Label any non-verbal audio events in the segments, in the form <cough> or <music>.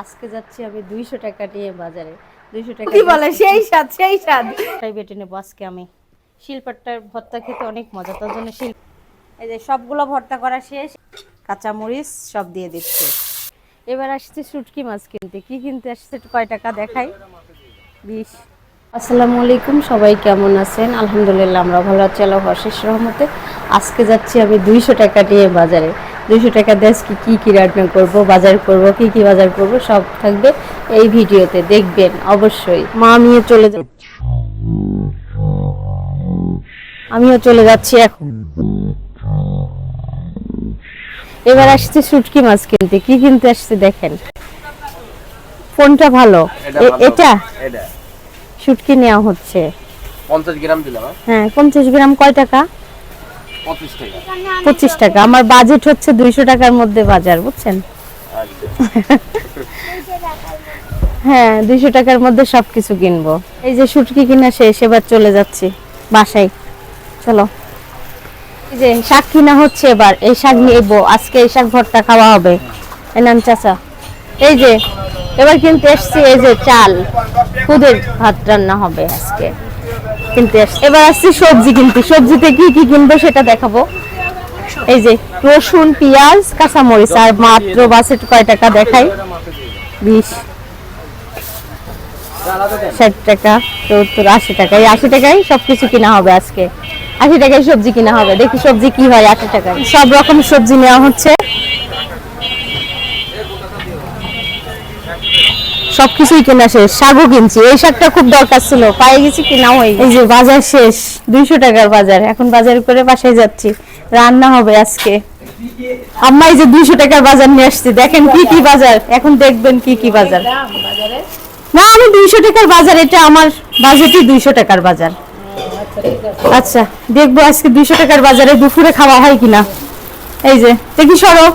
আজকে যাচ্ছি আমি দুইশো টাকা নিয়ে বাজারে। দুইশো টাকা কি বলে? সেই স্বাদ সেই স্বাদ। তাই বেটে নেব আজকে আমি। শিলপাট্টার ভর্তা খেতে অনেক মজা তার জন্য শিল এই যে সবগুলো ভর্তা করা শেষ। কাঁচামরিচ সব দিয়ে দিচ্ছে। এবার আসছে শুটকি মাছ কিনতে। কি কিনতে আসছে কয় টাকা দেখাই। বিশ। আসসালামু আলাইকুম সবাই কেমন আছেন? আলহামদুলিল্লাহ আমরা ভালো আছি আল্লাহ অশেষ রহমতে। আজকে যাচ্ছি আমি দুইশো টাকা নিয়ে বাজারে। দুইশো টাকা দিয়ে আজকে কী কী রান্না করব বাজার করব কি কি বাজার করব সব থাকবে এই ভিডিওতে দেখবেন অবশ্যই। মা আমিও চলে যাব আমিও চলে যাচ্ছি এখন। এবার আসছে শুটকি মাছ কিনতে। কি কিনতে আসছে দেখেন। কোনটা ভালো। এটা। শুটকি নেওয়া হচ্ছে। পঞ্চাশ গ্রাম দিলাম হ্যাঁ? হ্যাঁ পঞ্চাশ গ্রাম কয় টাকা? পঁচিশ টাকা। আমার বাজেট হচ্ছে দুইশো টাকার মধ্যে বাজার বুঝছেন? আচ্ছা। হ্যাঁ দুইশো টাকার মধ্যে সবকিছু কিনবো। এই যে শুটকি কিনা শেষ এবার চলে যাচ্ছি বাসায়। চলো। এই যে শাক কিনা হচ্ছে এবার এই শাক নেব। আজকে এই শাক ভর্তা খাওয়া হবে। এনান চাচা। এই যে এবার কিন্তু এসছি এই যে চাল। খুদের ভাত রান্না হবে আজকে। কিনতে আসছি। এবার আসছি সবজি কিনতে। সবজিতে কি কি কিনবো সেটা দেখাবো। এই যে রসুন, পেঁয়াজ, কাঁচামরিচ, আর মাত্র কয় টাকা দেখাই। বিশ, ষাট টাকা আশি টাকা। এই আশি টাকায় সবকিছু কিনা হবে আজকে। আশি টাকায় সবজি কিনা হবে। দেখি সবজি কি হয় আশি টাকায়। সব রকম সবজি নেওয়া হচ্ছে। সবকিছুই কেনা শেষ। শাকও কিনছি। এই শাকটা খুব দরকার ছিল। পাই গেছি কিনা হয়ে এই যে বাজার শেষ। দুইশো টাকার বাজার। এখন বাজার করে বাসায় যাচ্ছি। রান্না হবে আজকে। আম্মা এই যে দুইশো টাকার বাজার নিয়ে আসছি। দেখেন কি কি বাজার। এখন দেখবেন কি কি বাজার। না আমি দুইশো টাকার বাজার। এটা আমার বাজেটই দুইশো টাকার বাজার। আচ্ছা দেখব আজকে দুইশো টাকার বাজারে দুপুরে খাওয়া হয় কিনা। এই যে দেখি সরো।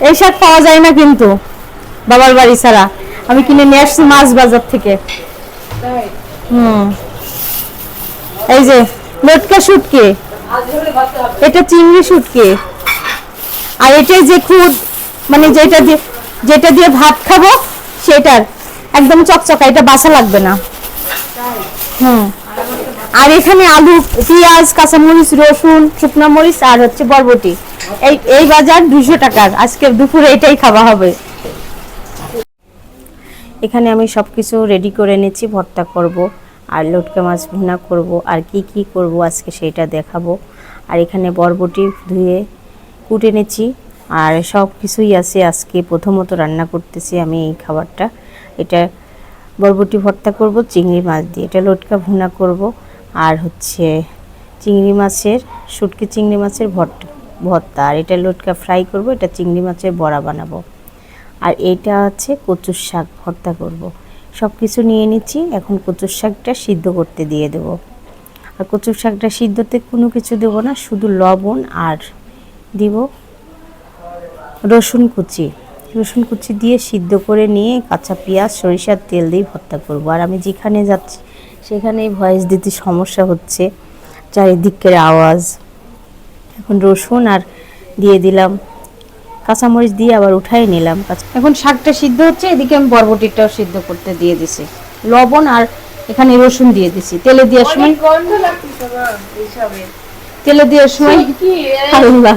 এই শাক পাওয়া যায় না কিন্তু, বাবার বাড়ি ছাড়া। আমি কিনে নিয়ে আসছি মাছ বাজার থেকে। হুম। এই যে, লটকা শুটকি। এটা চিংড়ি শুটকি। আর এটাই যে খুদ মানে যেটা দিয়ে যেটা দিয়ে ভাত খাব, সেটার। একদম চকচকা, এটা বাসা লাগবে না। হুম। আর এখানে আলু, পেঁয়াজ, কাঁচামরিচ, রসুন, শুকনো মরিচ, আর হচ্ছে বরবটি। এই এই বাজার দুশো টাকার। আজকে দুপুরে এটাই খাওয়া হবে। এখানে আমি সব কিছু রেডি করে নিচ্ছি, ভর্তা করব, আর লটকা মাছ ভুনা করব, আর কি কি করব আজকে সেটা দেখাবো। আর এখানে বরবটি ধুয়ে কুটে নিচ্ছি, আর সব কিছুই আছে আজকে। প্রথমত রান্না করতেছি আমি এই খাবারটা। এটা বরবটি ভর্তা করব, চিংড়ি মাছ দিয়ে। এটা লটকা ভুনা করব, আর হচ্ছে চিংড়ি মাছের, শুটকি চিংড়ি মাছের ভর্তা। ভর্তা। আর এটা লটকা ফ্রাই করব, এটা চিংড়ি মাছের বড়া বানাবো। আর এটা আছে কচুর শাক, ভর্তা করব। সব কিছু নিয়ে নিচ্ছি, এখন কচুর শাকটা সিদ্ধ করতে দিয়ে দেবো। আর কচুর শাকটা সিদ্ধতে কোনো কিছু দেবো না, শুধু লবণ আর দিব রসুন কুচি। রসুন কুচি দিয়ে সিদ্ধ করে নিয়ে কাঁচা পেঁয়াজ, সরিষার তেল দিয়ে ভর্তা করব। আর আমি যেখানে যাচ্ছি, সেখানেই ভয়েস দিতে সমস্যা হচ্ছে, চারিদিকের আওয়াজ। এখন রসুন আর দিয়ে দিলাম। কাঁচামরিচ দিয়ে আবার উঠাই নিলাম। এখন শাকটা সিদ্ধ হচ্ছে এদিকে আমি বরবটিটাও সিদ্ধ করতে দিয়ে দিছি। লবণ আর এখানে রসুন দিয়ে দিছি। তেলে দেওয়ার সময় তেলে দেওয়ার সময় আল্লাহ।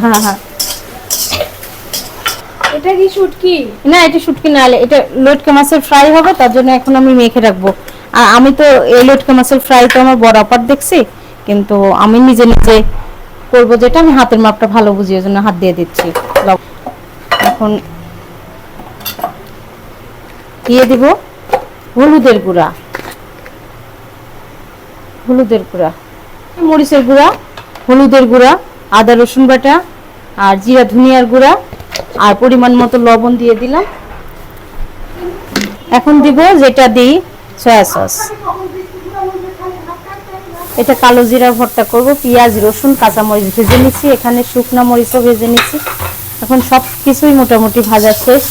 এটা কি শুটকি? না এটা শুটকি না এটা লটকা মাছের ফ্রাই হবে তার জন্য এখন আমি মেখে রাখব। আর আমি তো এই লটকা মাছের ফ্রাই তো আমার বড় আপার দেখছি কিন্তু আমি নিজে নিজে করব যেটা, আমি হাতের মাপটা ভালো বুঝি, ওই জন্য হাত দিয়ে দিচ্ছি। এখন দিয়ে দিব হলুদের গুঁড়া। হলুদের গুঁড়া। মরিচের গুঁড়া, হলুদের গুঁড়া, আদা, রসুন বাটা, আর জিরা, ধনিয়ার গুঁড়া, আর পরিমাণ মতো লবণ দিয়ে দিলাম। এখন দিব যেটা দিই সয়া সস। এটা কালো জিরা ভর্তা করব, পেঁয়াজ, রসুন, কাঁচামরিচ ভেজে নিচ্ছি, এখানে শুকনো মরিচও ভেজে নিচ্ছি। এখন সব কিছুই মোটামুটি ভাজা শেষ।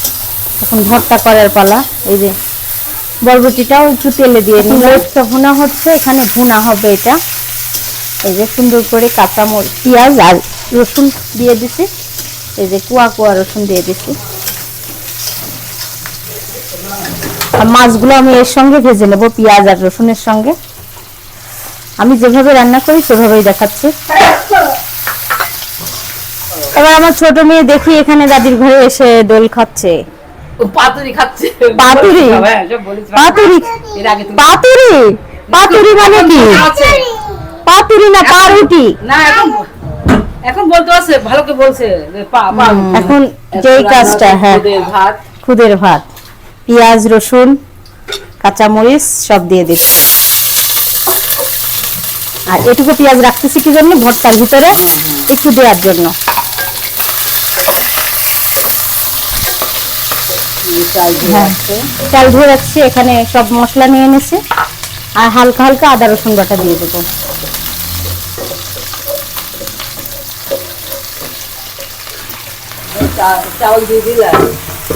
এখন ভর্তা করার পালা, এই যে বরবটিটাও একটু তেলে দিয়ে রোজটা ভুনা হচ্ছে, এখানে ভুনা হবে এটা। এই যে সুন্দর করে কাঁচামরিচ, পেঁয়াজ আর রসুন দিয়ে দিছি। এই যে কুয়া কুয়া রসুন দিয়ে দিছি। আর মাছগুলো আমি এর সঙ্গে ভেজে নেব, পেঁয়াজ আর রসুনের সঙ্গে। আমি যেভাবে রান্না করি সেভাবেই দেখাচ্ছি। এবার আমার ছোট মেয়ে দেখি এখানে দাদির ঘরে এসে দোল খাচ্ছে। পাতুরি খাচ্ছে। পাতুরি? হ্যাঁ পাতুরি? আগে তুমি পাতুরি? পাতুরি মানে কি? পাতুরি না পাউরুটি? না এখন এখন বলতে আছে ভালো করে বলছে পা পা এখন যেই কাজটা হ্যাঁ। ভাত। খুদের ভাত। পেঁয়াজ রসুন কাঁচামরিচ সব দিয়ে দিচ্ছি আর এটুকু পেঁয়াজ রাখতেছি কি জন্য? ভর্তার ভিতরে একটু দেওয়ার জন্য। হ্যাঁ চাল ধুয়ে রাখছি এখানে সব মশলা নিয়ে এনেছি আর হালকা হালকা আদা রসুন বাটা দিয়ে দেবো।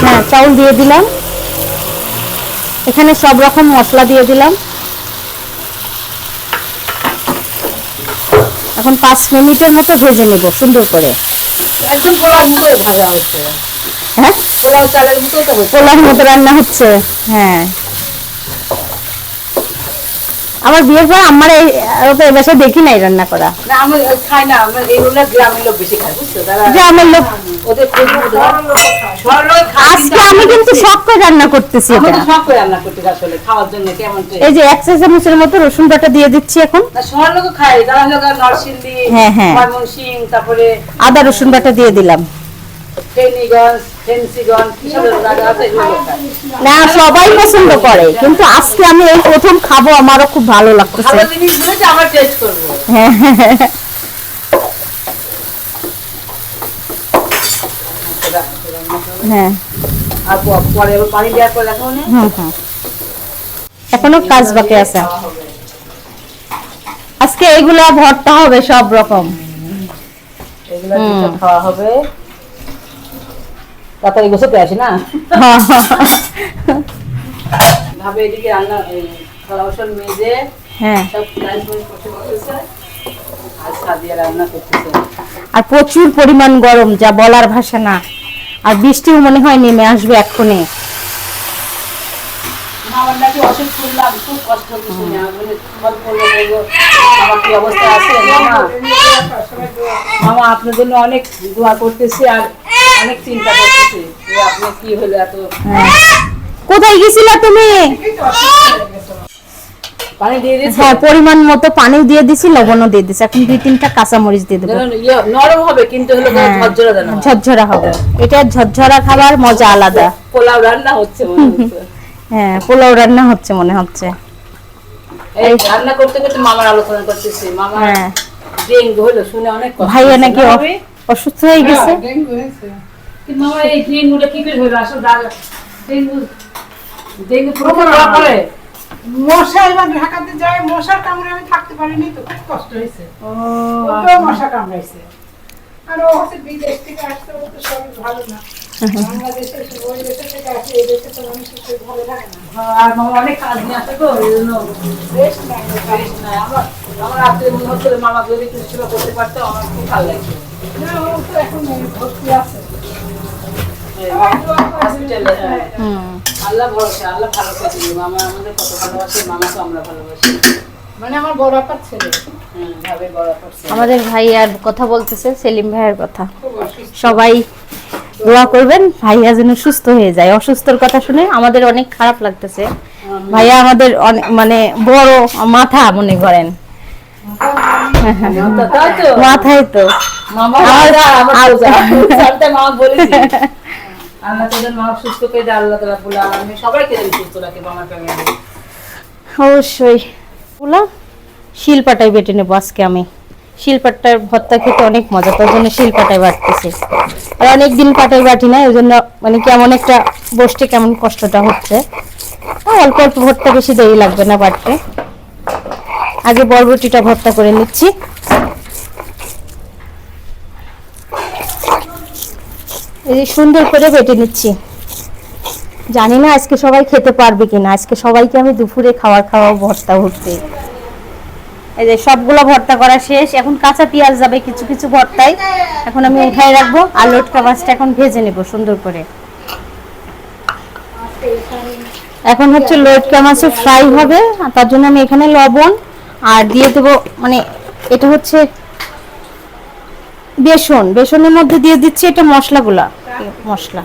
হ্যাঁ চাউল দিয়ে দিলাম। এখানে সব রকম মশলা দিয়ে দিলাম। এখন পাঁচ মিনিটের মতো ভেজে নেব সুন্দর করে। একদম পোলাও মতো ভাজা হচ্ছে হ্যাঁ? পোলাও চালের মতো পোলার মতো রান্না হচ্ছে। হ্যাঁ। আমার বিয়ের পর আমার এই ওকে এ বাসায় দেখি নাই রান্না করা। না আমরা খাই না আমরা গ্রামের লোক আজকে আমি কিন্তু করে রান্না করতেছি সব করে রান্না করতে আসলে খাওয়ার জন্য কেমন taste। এই যে এক চা চামচের মতো রসুন বাটা দিয়ে দিচ্ছি এখন। হ্যাঁ, হ্যাঁ। তারপরে আদা রসুন বাটা দিয়ে দিলাম। না সবাই পছন্দ করে কিন্তু আজকে আমি এই প্রথম খাব আমারও খুব ভালো লাগতেছে। হ্যাঁ। হ্যাঁ। এখনও কাজ বাকি আছে। আজকে এগুলা ভর্তা হবে সব রকম। এগুলো খাওয়া হবে। তাড়াতাড়ি গোছাতে আসি না? ভাবে এদিকে রান্না থালা বাসন মেজে হ্যাঁ। সব লাইন করে করতে বসেছে। আর সাদিয়া রান্না করতেছে। আর প্রচুর পরিমাণ গরম যা বলার ভাষা না। আর বৃষ্টিও মনে হয় নেমে আসবে এক্ষুনি। আমার নাকি অসুখ শুনলাম খুব কষ্ট হচ্ছে শুনে আমি বলি, বলব আমার কি অবস্থা আছে? মামা মামা আপনার জন্য অনেক দোয়া করতেছি আর অনেক চিন্তা করতেছি যে আপনি কি হলো এত। কোথায় গেছিলা তুমি? পানি দিয়ে দিয়েছে। হ্যাঁ পরিমাণ মতো পানি দিয়ে দিছি লবণও দিয়ে দিছি। এখন দুই তিনটা কাঁচামরিচ দিয়ে দেবো। ইয়ে নরম হবে কিন্তু হলো হয়। ঝরঝরা হবে। এটা ঝরঝরা খাবার মজা আলাদা। পোলাও রান্না হচ্ছে। হ্যাঁ পোলাও রান্না হচ্ছে মনে হচ্ছে। এই রান্না করতে করতে মামার আলোচনা করতেছি। মামা হ্যাঁ। ডেঙ্গু হলো শুনে অনেক কষ্ট ভাইয়া নাকি? অসুস্থ হয়ে গেছে? কিন্তু মামা এই ডেঙ্গুটা কি করে হলো আসলে ডেঙ্গু ডেঙ্গু পুরো? ধরা মশা এবার ঢাকাতে যায় মশার কামড়ে আমি থাকতে পারিনি তো খুব কষ্ট হয়েছে। মশা কামড়াইছে। আর ও হচ্ছে বিদেশ থেকে আসতে ও তো শরীর ভালো না। বাংলাদেশে ওই দেশে থেকে আসে এই দেশে তো মানুষের ভালো থাকে না। আর মামা অনেক কাজ নিয়ে আসে তো এই জন্য রেস্ট নাই রেস্ট নাই। আমার আমার রাত্রে মনে হচ্ছিল মামা যদি কিছু সেবা করতে পারতো আমার খুব ভালো লাগছে না ও তো এখন ভর্তি আছে। হ্যাঁ হুম। আল্লাহ ভরসা আল্লাহ ভালো করে মামা আমাদের কত ভালোবাসে মামাকে আমরা ভালোবাসি। মানে আমার বড় আপার ছেলে। আমাদের ভাই আর কথা বলতেছে সেলিম ভাইয়ের কথা। সবাই দোয়া করবেন ভাইয়া যেন সুস্থ হয়ে যায়। অসুস্থর কথা শুনে আমাদের অনেক খারাপ লাগতেছে। ভাইয়া আমাদের অনেক মানে বড় মাথা মনে করেন। মাথায় তো। অবশ্যই। শিলপাটায় বেটে নেব আজকে আমি। শিলপাটার ভর্তা খেতে অনেক মজা, তার জন্য শিলপাটায় বাটতেছি। আর অনেক দিন বাটি না ওই জন্য মানে কেমন একটা বসতে কেমন কষ্টটা হচ্ছে। আর অল্প অল্প ভর্তা বেশি দেরি লাগবে না বাটতে। আগে বরবটিটা ভর্তা করে নিচ্ছি। এই সুন্দর করে বেটে নিচ্ছি। জানি না আজকে সবাই খেতে পারবে কিনা, আজকে সবাইকে আমি দুপুরে খাবার খাওয়া ভর্তা ভর্তি। এই যে সবগুলো ভর্তা করা শেষ। এখন কাঁচা পেঁয়াজ যাবে কিছু কিছু ভর্তায়। এখন আমি উঠাই রাখব আর লটকা মাছটা এখন ভেজে নেব সুন্দর করে। এখন হচ্ছে লটকা মাছের ফ্রাই হবে তার জন্য আমি এখানে লবণ আর দিয়ে দেবো মানে এটা হচ্ছে বেসন। বেসনের মধ্যে দিয়ে দিচ্ছি এটা মশলাগুলা, মশলা।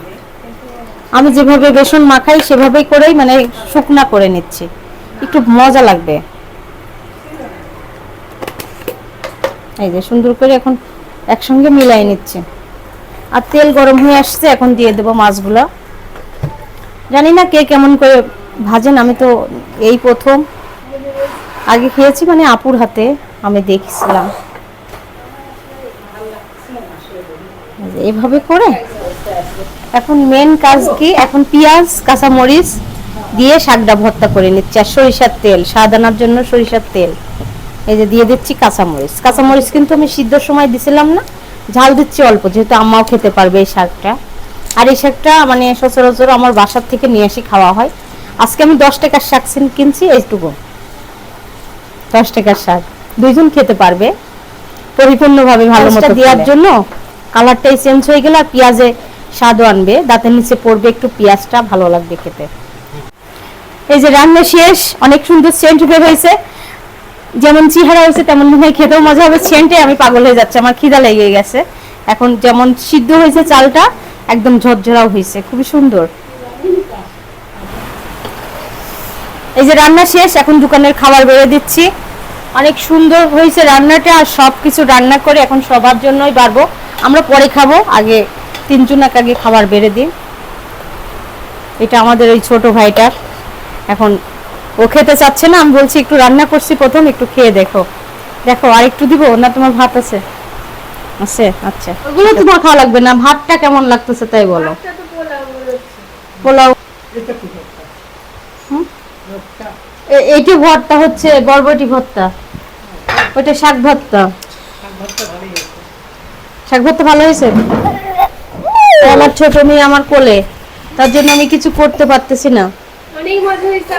আমি যেভাবে বেসন মাখাই সেভাবেই করেই মানে শুকনা করে নিচ্ছি। একটু মজা লাগবে। এই যে সুন্দর করে এখন একসঙ্গে মিলাই নিচ্ছে। আর তেল গরম হয়ে আসছে, এখন দিয়ে দেবো মাছগুলো। জানি না কে কেমন করে ভাজেন, আমি তো এই প্রথম। আগে খেয়েছি মানে আপুর হাতে, আমি দেখছিলাম। এইভাবে করে। এখন মেন কাজ কি? এখন পেঁয়াজ, কাঁচামরিচ দিয়ে শাকটা ভর্তা করে নিচ্ছে, আর সরিষার তেল, স্বাদ জন্য সরিষার তেল। এই যে দিয়ে দিচ্ছি কাঁচামরিচ। কাঁচামরিচ কিন্তু আমি সিদ্ধর সময় দিছিলাম না ঝাল দিচ্ছি অল্প যেহেতু আম্মাও খেতে পারবে এই শাকটা। আর এই শাকটা মানে সচরাচর আমার বাসার থেকে নিয়ে এসে খাওয়া হয়। আজকে আমি দশ টাকার শাক কিন- কিনছি এইটুকু। দশ টাকার শাক। দুইজন খেতে পারবে। পরিপূর্ণভাবে ভালো মতো দেওয়ার জন্য? কালারটাই চেঞ্জ হয়ে গেলে আর পেঁয়াজে স্বাদও আনবে। দাঁতের নিচে পড়বে একটু পেঁয়াজটা ভালো লাগবে খেতে। এই যে রান্না শেষ অনেক সুন্দর সেন্ট বের হয়েছে। যেমন চেহারা হয়েছে, তেমন মনে খেতেও মজা হবে। সেন্টে আমি পাগল হয়ে যাচ্ছে, আমার খিদা লেগে গেছে। এখন যেমন সিদ্ধ হয়েছে চালটা, একদম ঝরঝরাও হয়েছে। খুবই সুন্দর। এই যে রান্না শেষ, এখন দোকানের খাবার বেড়ে দিচ্ছি। অনেক সুন্দর হয়েছে রান্নাটা, আর সব কিছু রান্না করে এখন সবার জন্যই বাড়বো। আমরা পরে খাব, আগে তিনজন এক আগে খাবার বেড়ে দিই। এটা আমাদের ওই ছোট ভাইটার। এখন ও খেতে চাচ্ছে না আমি বলছি একটু রান্না করছি প্রথম একটু খেয়ে দেখো। দেখো আর একটু দিব না তোমার ভাত আছে? আছে আচ্ছা। ওগুলো তোমার খাওয়া লাগবে না ভাতটা কেমন লাগতেছে তাই বলো। পোলাও এইটি ভর্তা হচ্ছে বরবটি ভর্তা। ওইটা শাক ভর্তা। ভর্তা ভালোই হয়েছে। শাক ভর্তা ভালো হয়েছে? আমার ছোট মেয়ে আমার কোলে তার জন্য আমি কিছু করতে পারতেছি না। অনেক মজা হয়েছে।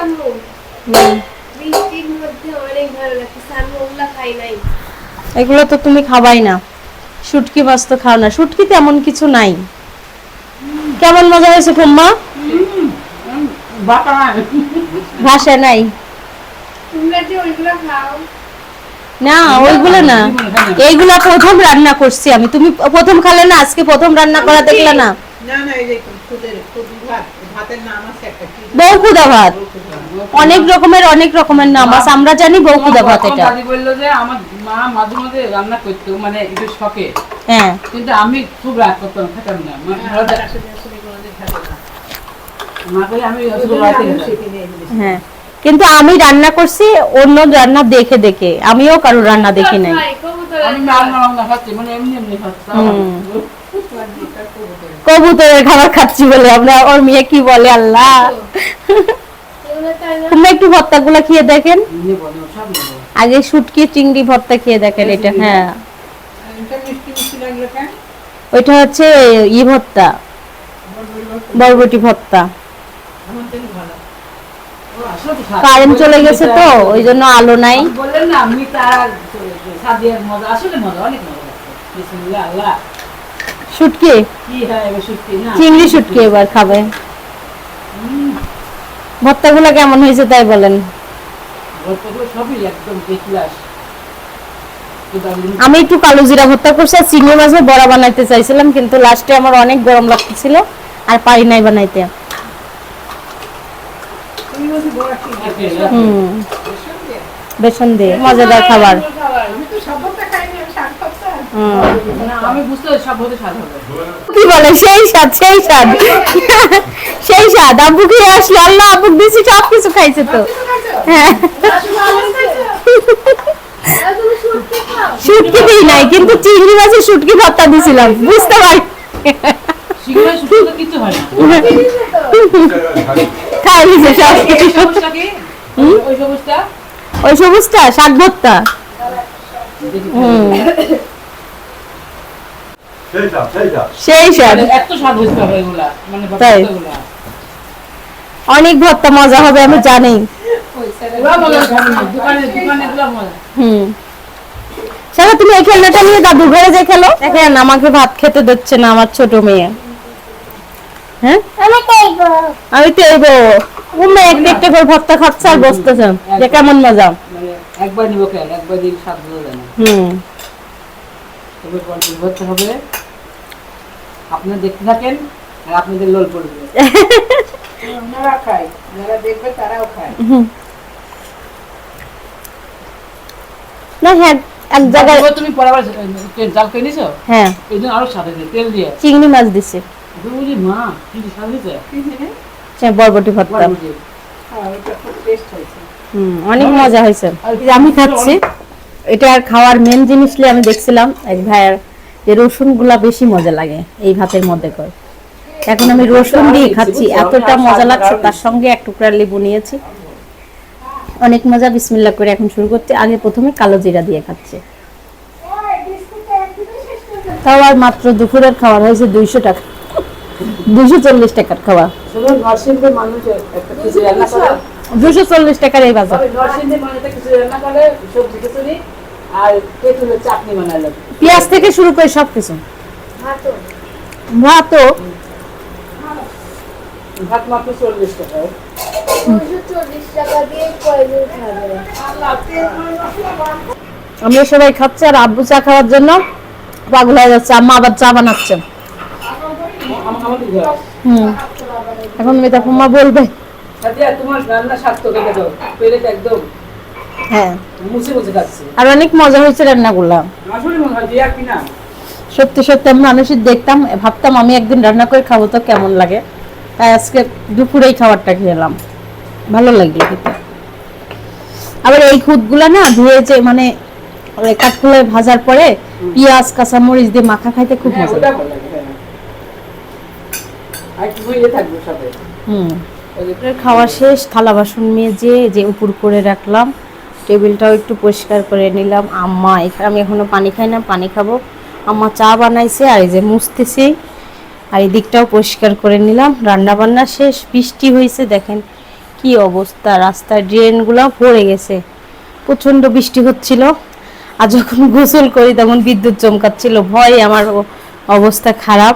বৃষ্টির মধ্যে অনেক ভালো লাগছে আম্মু ওগুলা খাই নাই এগুলো তো তুমি খাবাই না। শুটকি মাছ তো খাও না। শুটকিতে এমন কিছু নাই। কেমন মজা হয়েছে ফুম্মা ভাষা নাই। না ওইগুলো না। এইগুলা প্রথম রান্না করছি আমি। তুমি প্রথম খালে না আজকে প্রথম রান্না করা দেখলে না। খুদের খুদি ভাত। অনেক রকমের অনেক রকমের নাম আছে। আমরা জানি বৌকুদা ভাত এটা দাদি বলল যে আমার মা মাঝে মাঝে রান্না করতো মানে একটু শখে। হ্যাঁ। কিন্তু আমি খুব রাগ করতাম খেতাম না। এগুলো। হ্যাঁ কিন্তু আমি রান্না করছি অন্য রান্না দেখে দেখে। আমিও কারও রান্না দেখি নাই। খাচ্ছি মানে। কবুতরের খাবার। খাচ্ছি বলে আমরা ওর মেয়ে কি বলে আল্লাহ। তোমরা একটু ভর্তাগুলো খেয়ে দেখেন। আগে শুটকি চিংড়ি ভর্তা খেয়ে দেখেন এটা হ্যাঁ। ওইটা হচ্ছে ই ভর্তা বরবটি ভর্তা। কারেন্ট চলে গেছে তো ওই জন্য আলো নাই। বললেন না সাদিয়ার মজা আসলে মজা অনেক মজা বিসমিল্লাহ আল্লাহ। শুটকি? কি হয় এবার না? চিংড়ি শুটকি এবার খাবে। ভর্তাগুলো কেমন হয়েছে তাই বলেন। গল্পগুলো সবই একদম ক্লাস আমি একটু কালো জিরা ভর্তা করছি আর চিংড়ি মাছের বড়া বানাইতে চাইছিলাম কিন্তু লাস্টে আমার অনেক গরম লাগতেছিল আর পারি নাই বানাইতে। হুম। বেসন দিয়ে মজাদার খাবার আমি তো সব ভর্তা খাইনি আমি শাক ভর্তা হুম। আমি বুঝতে পারি সব হতে স্বাদ হবে কি বলে? সেই স্বাদ সেই স্বাদ। সেই স্বাদ। আব্বু কি আসলো? আল্লাহ আব্বু দিছি সব কিছু খাইছে তো। হ্যাঁ। শুটকি দিই নাই কিন্তু চিংড়ি মাছের শুটকি ভর্তা দিছিলাম। বুঝতে পারি। ওই সবুজটা? শাক ভর্তা। হুম। সেই স্বাদ মানে মানে তাই? অনেক ভর্তা মজা হবে আমি জানি। হুম। সারা তুমি এই খেলনাটা নিয়ে দাদু ঘরে যে খেলো? দেখেন আমাকে ভাত খেতে দিচ্ছে না আমার ছোট মেয়ে। হ্যাঁ? আমি তো এইবো উম্মে একটা একটা করে খাচ্ছে আর বসতেছে যে কেমন মজা। মানে একবার নিবো খেয়াল একবার দিন স্বাদ বোঝা হুম। তবে কন্ট্রোল করতে হবে? আপনারা দেখতে থাকেন আর আপনাদের লোল পড়বে। <laughs> ওনারা খায় যারা দেখবে তারাও খায়। না হ্যাঁ এক জায়গায় তুমি পরাবার তেল জাল নিছো? হ্যাঁ। এই জন্য আরও স্বাদ হয়েছে তেল দিয়ে। চিংড়ি মাছ দিছে। বুঝলি মা কি যে স্বাদ হয়েছে সে বরবটি ভর্তা। বড় হ্যাঁ ওটা খুব টেস্ট হয়েছে। হুম অনেক মজা হয়েছে। আমি খাচ্ছি এটা আর খাওয়ার মেন জিনিস নিয়ে আমি দেখছিলাম এক ভাইয়ের যে রসুনগুলা বেশি মজা লাগে এই ভাতের মধ্যে করে। এখন আমি রসুন দিয়ে খাচ্ছি এতটা মজা লাগছে তার সঙ্গে এক টুকরা লেবু নিয়েছি। অনেক মজা বিসমিল্লা করে এখন শুরু করতে আগে প্রথমে কালো জিরা দিয়ে খাচ্ছে। তাও আর মাত্র দুপুরের খাবার হয়েছে দুইশো টাকা। দুইশো চল্লিশ টাকার খাওয়া দুশো চল্লিশ টাকার এই বাজার। কিছু আর তেঁতুলের চাটনি বানালো? পেঁয়াজ থেকে শুরু করে সবকিছু। ভাতও। ভাতও। ভাত মাত্র চল্লিশ টাকা খাবে। আমরা সবাই খাচ্ছি আর আব্বু চা খাওয়ার জন্য পাগল হয়ে যাচ্ছে আম্মা আবার চা বানাচ্ছে। হুম। এখন মেয়েটা ফুম্মা বলবে। তোমার রান্না একদম। হ্যাঁ। আর অনেক মজা হয়েছে রান্নাগুলা। সত্যি সত্যি আমি মানুষের দেখতাম ভাবতাম আমি একদিন রান্না করে খাব তো কেমন লাগে। তাই আজকে দুপুরেই খাবারটা খেলাম ভালো লাগল খেতে। আবার এই খুদগুলা না ধুয়ে যে মানে কাঠখোলায় ভাজার পরে পেঁয়াজ কাঁচামরিচ দিয়ে মাখা খাইতে খুব হ্যাঁ মজা হ্যাঁ। হুম। খাওয়া শেষ থালা বাসন মেজে যে উপর করে রাখলাম। টেবিলটাও একটু পরিষ্কার করে নিলাম। আম্মা, এখানে আমি এখনও পানি খাই না, পানি খাব। আম্মা চা বানাইছে আর এই যে মুছতেছি। আর এই দিকটাও পরিষ্কার করে নিলাম। রান্না বান্না শেষ, বৃষ্টি হয়েছে, দেখেন কি অবস্থা। রাস্তার ড্রেনগুলো ভরে গেছে। প্রচণ্ড বৃষ্টি হচ্ছিল। আর যখন গোসল করি, তখন বিদ্যুৎ চমকাচ্ছিল। ভয় আমার অবস্থা খারাপ।